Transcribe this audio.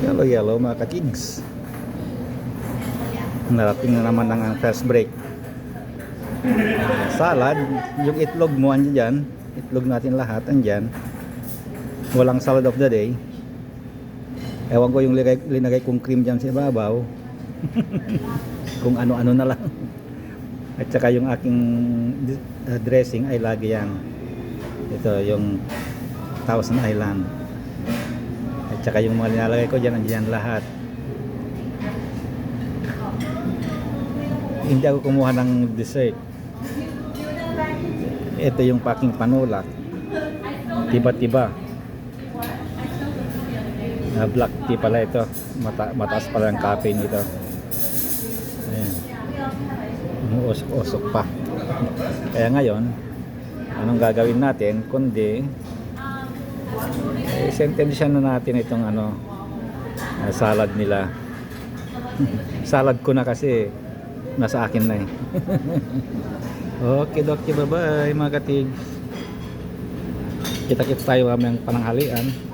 Yellow yellow mga katigs. Narating na naman ang first break. Salad, yung itlog mo andyan dyan. Itlog natin lahat andyan. Walang salad of the day. Ewan ko yung linagay, linagay kong cream dyan sa ibabaw. Kung ano-ano na lang. At saka yung aking dressing ay lagi yan. Ito yung Thousand Island. At saka yung mga nilalagay ko dyan, andyan lahat. Hindi ako kumuha ng dessert. Ito yung paking panulak. Tiba-tiba. Na black tea pala ito. Mata mataas pala ang caffeine nito. Ayan. Umuusok-usok pa. Kaya ngayon, anong gagawin natin kundi eh, sentensya na natin itong ano ah, salad nila. salad ko na kasi nasa akin na eh. okay, okay, bye-bye mga katig. Kita-kita tayo mamayang pananghalian.